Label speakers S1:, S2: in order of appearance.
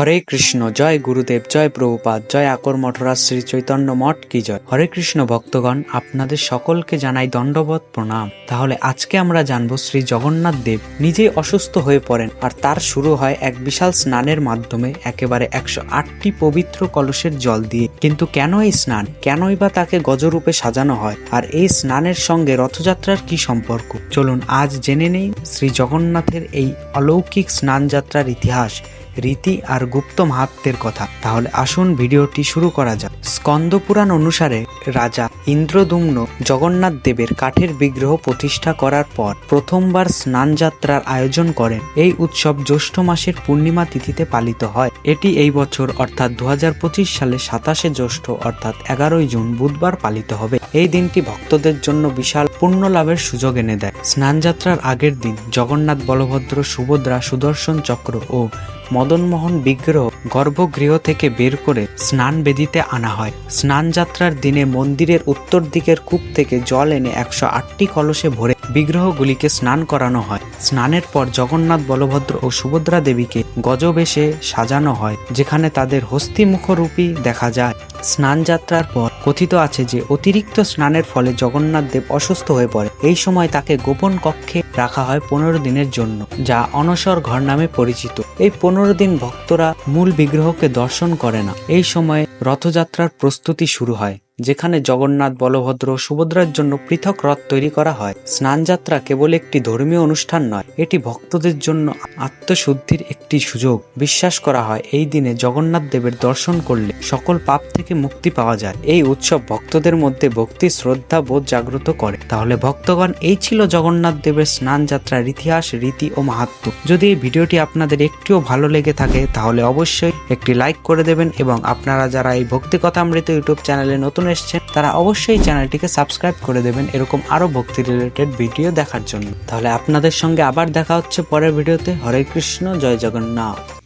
S1: হরে কৃষ্ণ, জয় গুরুদেব, জয় প্রভুপাদ, জয় আকর মঠরাজ শ্রী চৈতন্য মঠ কি জয়? হরে কৃষ্ণ ভক্তগণ, আপনাদের সকলকে জানাই দণ্ডবত প্রণাম। তাহলে আজকে আমরা জানব শ্রী জগন্নাথ দেব নিজেই অসুস্থ হয়ে পড়েন আর তার শুরু হয় এক বিশাল স্নানের মাধ্যমে একেবারে একশো আটটি পবিত্র কলসের জল দিয়ে। কিন্তু কেন এই স্নান? কেনই বা তাকে গজরূপে সাজানো হয়? আর এই স্নানের সঙ্গে রথযাত্রার কি সম্পর্ক? চলুন আজ জেনে নেই শ্রী জগন্নাথের এই অলৌকিক স্নানযাত্রার ইতিহাস। রীতি আর গুপ্ত মাহাত্মের কথা। তাহলে আসুন ভিডিওটি শুরু করা যাক। স্কন্দ পুরাণ অনুসারে রাজা ইন্দ্রদুম্ন জগন্নাথ দেবের কাঠের বিগ্রহ প্রতিষ্ঠা করার পর প্রথমবার স্নান যাত্রার আয়োজন করেন। এই উৎসব জ্যৈষ্ঠ মাসের পূর্ণিমা তিথিতে পালিত হয়। এটি এই বছর অর্থাৎ দু হাজার পঁচিশ সালে সাতাশে জ্যৈষ্ঠ অর্থাৎ এগারোই জুন বুধবার পালিত হবে। এই দিনটি ভক্তদের জন্য বিশাল পুণ্য লাভের সুযোগ এনে দেয়। স্নানযাত্রার আগের দিন জগন্নাথ বলভদ্র সুভদ্রা সুদর্শন চক্র ও মদনমোহন বিগ্রহ গর্ভগৃহ থেকে বের করে স্নান বেদিতে আনা হয়। স্নান যাত্রার দিনে মন্দিরের উত্তর দিকের কূপ থেকে জল এনে একশো আটটি কলসে ভরে বিগ্রহগুলিকে স্নান করানো হয়। স্নানের পর জগন্নাথ বলভদ্র ও সুভদ্রা দেবীকে গজবেশে সাজানো হয়, যেখানে তাদের হস্তিমুখরূপী দেখা যায়। স্নান যাত্রার পর কথিত আছে যে অতিরিক্ত স্নানের ফলে জগন্নাথ দেব অসুস্থ হয়ে পড়ে। এই সময় তাকে গোপন কক্ষে রাখা হয় পনেরো দিনের জন্য, যা অনসর ঘর নামে পরিচিত। এই পনেরো দিন ভক্তরা মূল বিগ্রহকে দর্শন করে না। এই সময় রথযাত্রার প্রস্তুতি শুরু হয়, যেখানে জগন্নাথ, বলভদ্র, সুভদ্রার জন্য পৃথক রথ তৈরি করা হয়। স্নানযাত্রা কেবল একটি ধর্মীয় অনুষ্ঠান নয়, এটি ভক্তদের জন্য আত্মশুদ্ধির একটি সুযোগ। বিশ্বাস করা হয়, এই দিনে জগন্নাথ দেবের দর্শন করলে সকল পাপ থেকে মুক্তি পাওয়া যায়। এই উৎসব ভক্তদের মধ্যে ভক্তি, শ্রদ্ধা, বোধ জাগ্রত করে। তাহলে ভক্তগণ, এই ছিল জগন্নাথ দেবের স্নান যাত্রার ইতিহাস, রীতি ও মাহাত্ম। যদি এই ভিডিওটি আপনাদের একটিও ভালো লেগে থাকে, তাহলে অবশ্যই একটি লাইক করে দেবেন এবং আপনারা যারা এই ভক্তি কথা কথামৃত ইউটিউব চ্যানেলে নতুন এসেছেন তারা অবশ্যই চ্যানেলটিকে সাবস্ক্রাইব করে দেবেন এরকম আরও ভক্তি রিলেটেড ভিডিও দেখার জন্য। তাহলে আপনাদের সঙ্গে আবার দেখা হচ্ছে পরের ভিডিওতে। হরে কৃষ্ণ, জয় জগন্নাথ।